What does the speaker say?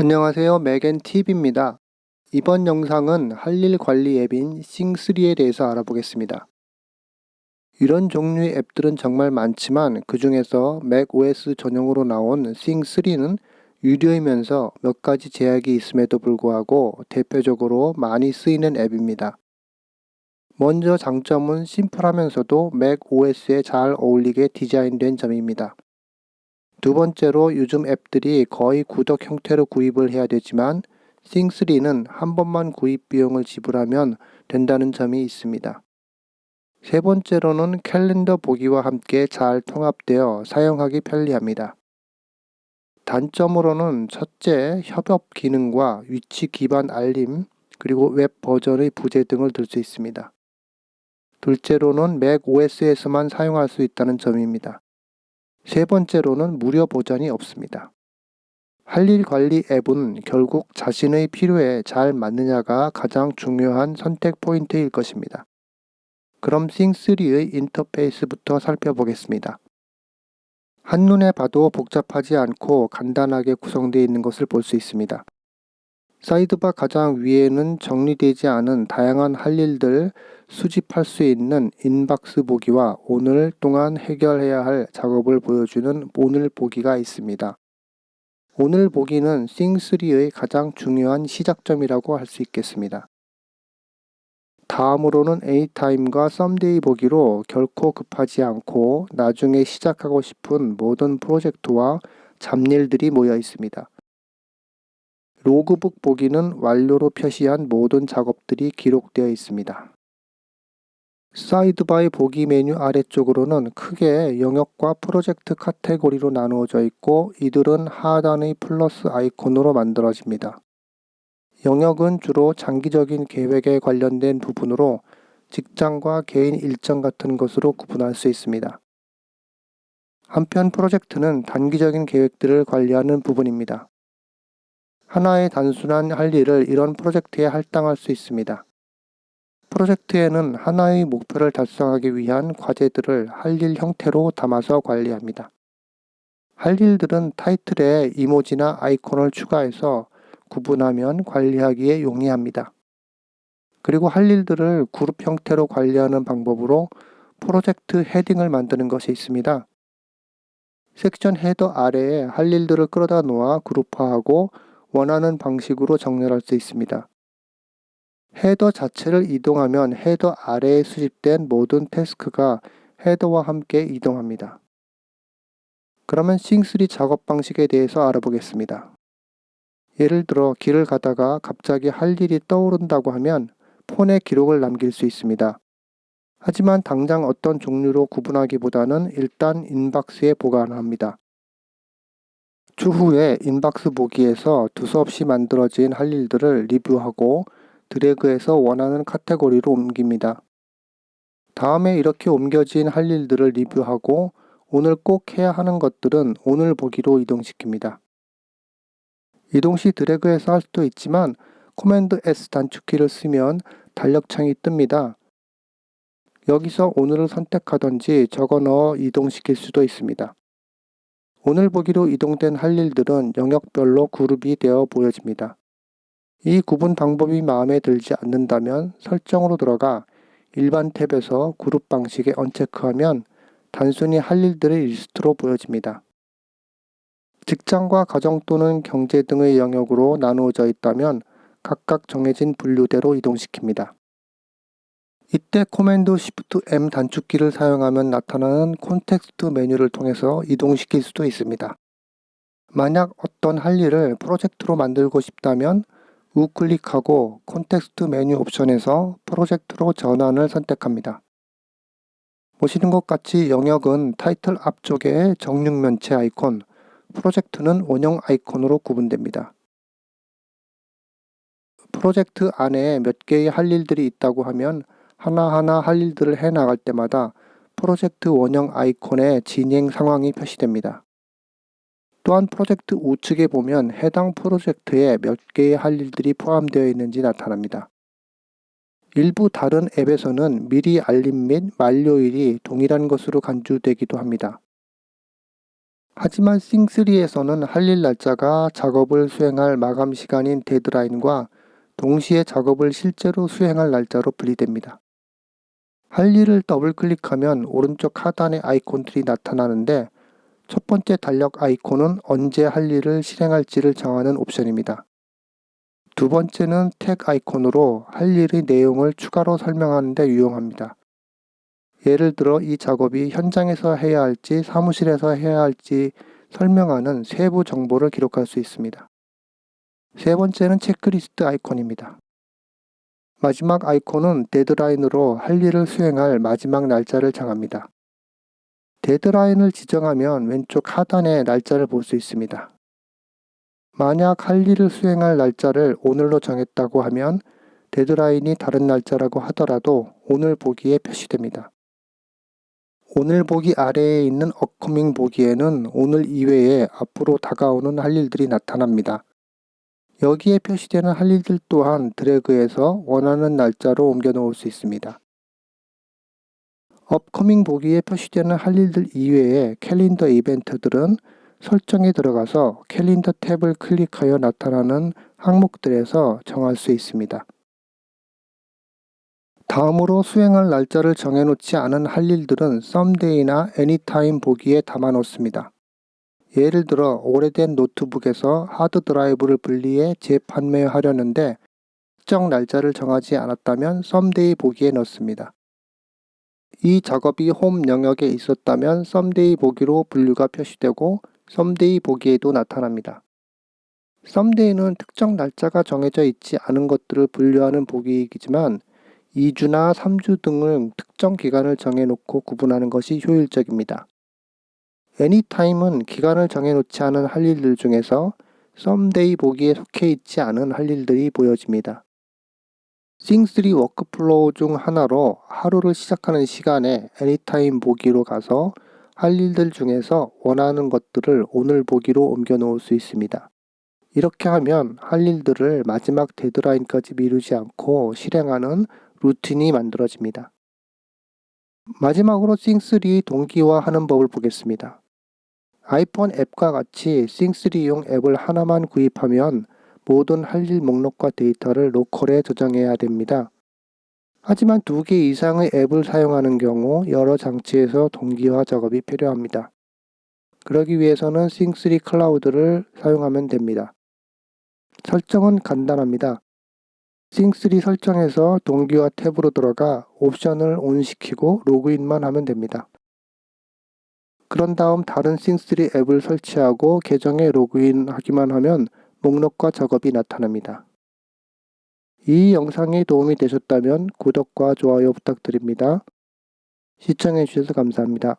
안녕하세요. 맥앤TV입니다. 이번 영상은 할일 관리 앱인 싱3에 대해서 알아보겠습니다. 이런 종류의 앱들은 정말 많지만 그 중에서 맥OS 전용으로 나온 싱3는 유료이면서 몇 가지 제약이 있음에도 불구하고 대표적으로 많이 쓰이는 앱입니다. 먼저 장점은 심플하면서도 맥OS에 잘 어울리게 디자인된 점입니다. 두 번째로 요즘 앱들이 거의 구독 형태로 구입을 해야 되지만 싱3는 한 번만 구입 비용을 지불하면 된다는 점이 있습니다. 세 번째로는 캘린더 보기와 함께 잘 통합되어 사용하기 편리합니다. 단점으로는 첫째, 협업 기능과 위치 기반 알림, 그리고 웹 버전의 부재 등을 들 수 있습니다. 둘째로는 맥 OS에서만 사용할 수 있다는 점입니다. 세 번째로는 무료 버전이 없습니다. 할일 관리 앱은 결국 자신의 필요에 잘 맞느냐가 가장 중요한 선택 포인트일 것입니다. 그럼 싱3의 인터페이스부터 살펴보겠습니다. 한눈에 봐도 복잡하지 않고 간단하게 구성되어 있는 것을 볼 수 있습니다. 사이드바 가장 위에는 정리되지 않은 다양한 할 일들 수집할 수 있는 인박스 보기와 오늘 동안 해결해야 할 작업을 보여주는 오늘 보기가 있습니다. 오늘 보기는 싱3의 가장 중요한 시작점이라고 할 수 있겠습니다. 다음으로는 Anytime과 썸데이 보기로 결코 급하지 않고 나중에 시작하고 싶은 모든 프로젝트와 잡일들이 모여 있습니다. 로그북 보기는 완료로 표시한 모든 작업들이 기록되어 있습니다. 사이드바이 보기 메뉴 아래쪽으로는 크게 영역과 프로젝트 카테고리로 나누어져 있고 이들은 하단의 플러스 아이콘으로 만들어집니다. 영역은 주로 장기적인 계획에 관련된 부분으로 직장과 개인 일정 같은 것으로 구분할 수 있습니다. 한편 프로젝트는 단기적인 계획들을 관리하는 부분입니다. 하나의 단순한 할 일을 이런 프로젝트에 할당할 수 있습니다. 프로젝트에는 하나의 목표를 달성하기 위한 과제들을 할 일 형태로 담아서 관리합니다. 할 일들은 타이틀에 이모지나 아이콘을 추가해서 구분하면 관리하기에 용이합니다. 그리고 할 일들을 그룹 형태로 관리하는 방법으로 프로젝트 헤딩을 만드는 것이 있습니다. 섹션 헤더 아래에 할 일들을 끌어다 놓아 그룹화하고 원하는 방식으로 정렬할 수 있습니다. 헤더 자체를 이동하면 헤더 아래에 수집된 모든 태스크가 헤더와 함께 이동합니다. 그러면 싱3 작업 방식에 대해서 알아보겠습니다. 예를 들어 길을 가다가 갑자기 할 일이 떠오른다고 하면 폰에 기록을 남길 수 있습니다. 하지만 당장 어떤 종류로 구분하기보다는 일단 인박스에 보관합니다. 추후에 인박스 보기에서 두서없이 만들어진 할 일들을 리뷰하고 드래그해서 원하는 카테고리로 옮깁니다. 다음에 이렇게 옮겨진 할 일들을 리뷰하고 오늘 꼭 해야 하는 것들은 오늘 보기로 이동시킵니다. 이동 시 드래그해서 할 수도 있지만 코맨드 S 단축키를 쓰면 달력창이 뜹니다. 여기서 오늘을 선택하던지 적어 넣어 이동시킬 수도 있습니다. 오늘 보기로 이동된 할 일들은 영역별로 그룹이 되어 보여집니다. 이 구분 방법이 마음에 들지 않는다면 설정으로 들어가 일반 탭에서 그룹 방식에 언체크하면 단순히 할 일들의 리스트로 보여집니다. 직장과 가정 또는 경제 등의 영역으로 나누어져 있다면 각각 정해진 분류대로 이동시킵니다. 이때 코맨드 Shift M 단축키를 사용하면 나타나는 콘텍스트 메뉴를 통해서 이동시킬 수도 있습니다. 만약 어떤 할 일을 프로젝트로 만들고 싶다면 우클릭하고 콘텍스트 메뉴 옵션에서 프로젝트로 전환을 선택합니다. 보시는 것 같이 영역은 타이틀 앞쪽에 정육 면체 아이콘, 프로젝트는 원형 아이콘으로 구분됩니다. 프로젝트 안에 몇 개의 할 일들이 있다고 하면 하나하나 할 일들을 해 나갈 때마다 프로젝트 원형 아이콘의 진행 상황이 표시됩니다. 또한 프로젝트 우측에 보면 해당 프로젝트에 몇 개의 할 일들이 포함되어 있는지 나타납니다. 일부 다른 앱에서는 미리 알림 및 만료일이 동일한 것으로 간주되기도 합니다. 하지만 싱3에서는 할 일 날짜가 작업을 수행할 마감 시간인 데드라인과 동시에 작업을 실제로 수행할 날짜로 분리됩니다. 할 일을 더블 클릭하면 오른쪽 하단에 아이콘들이 나타나는데 첫 번째 달력 아이콘은 언제 할 일을 실행할지를 정하는 옵션입니다. 두 번째는 택 아이콘으로 할 일의 내용을 추가로 설명하는 데 유용합니다. 예를 들어 이 작업이 현장에서 해야 할지 사무실에서 해야 할지 설명하는 세부 정보를 기록할 수 있습니다. 세 번째는 체크리스트 아이콘입니다. 마지막 아이콘은 데드라인으로 할 일을 수행할 마지막 날짜를 정합니다. 데드라인을 지정하면 왼쪽 하단에 날짜를 볼 수 있습니다. 만약 할 일을 수행할 날짜를 오늘로 정했다고 하면 데드라인이 다른 날짜라고 하더라도 오늘 보기에 표시됩니다. 오늘 보기 아래에 있는 어커밍 보기에는 오늘 이외에 앞으로 다가오는 할 일들이 나타납니다. 여기에 표시되는 할 일들 또한 드래그해서 원하는 날짜로 옮겨 놓을 수 있습니다. 업커밍 보기에 표시되는 할 일들 이외에 캘린더 이벤트들은 설정에 들어가서 캘린더 탭을 클릭하여 나타나는 항목들에서 정할 수 있습니다. 다음으로 수행할 날짜를 정해놓지 않은 할 일들은 썸데이나 애니타임 보기에 담아 놓습니다. 예를 들어 오래된 노트북에서 하드 드라이브를 분리해 재판매하려는데 특정 날짜를 정하지 않았다면 썸데이 보기에 넣습니다. 이 작업이 홈 영역에 있었다면 썸데이 보기로 분류가 표시되고 썸데이 보기에도 나타납니다. 썸데이는 특정 날짜가 정해져 있지 않은 것들을 분류하는 보기이지만 2주나 3주 등을 특정 기간을 정해놓고 구분하는 것이 효율적입니다. 애니타임은 기간을 정해놓지 않은 할 일들 중에서 썸데이 보기에 속해 있지 않은 할 일들이 보여집니다. 싱3 워크플로우 중 하나로 하루를 시작하는 시간에 애니타임 보기로 가서 할 일들 중에서 원하는 것들을 오늘 보기로 옮겨 놓을 수 있습니다. 이렇게 하면 할 일들을 마지막 데드라인까지 미루지 않고 실행하는 루틴이 만들어집니다. 마지막으로 싱3 동기화 하는 법을 보겠습니다. 아이폰 앱과 같이 싱3용 앱을 하나만 구입하면 모든 할 일 목록과 데이터를 로컬에 저장해야 됩니다. 하지만 두 개 이상의 앱을 사용하는 경우 여러 장치에서 동기화 작업이 필요합니다. 그러기 위해서는 싱3 클라우드를 사용하면 됩니다. 설정은 간단합니다. 싱3 설정에서 동기화 탭으로 들어가 옵션을 온시키고 로그인만 하면 됩니다. 그런 다음 다른 싱3 앱을 설치하고 계정에 로그인하기만 하면 목록과 작업이 나타납니다. 이 영상이 도움이 되셨다면 구독과 좋아요 부탁드립니다. 시청해주셔서 감사합니다.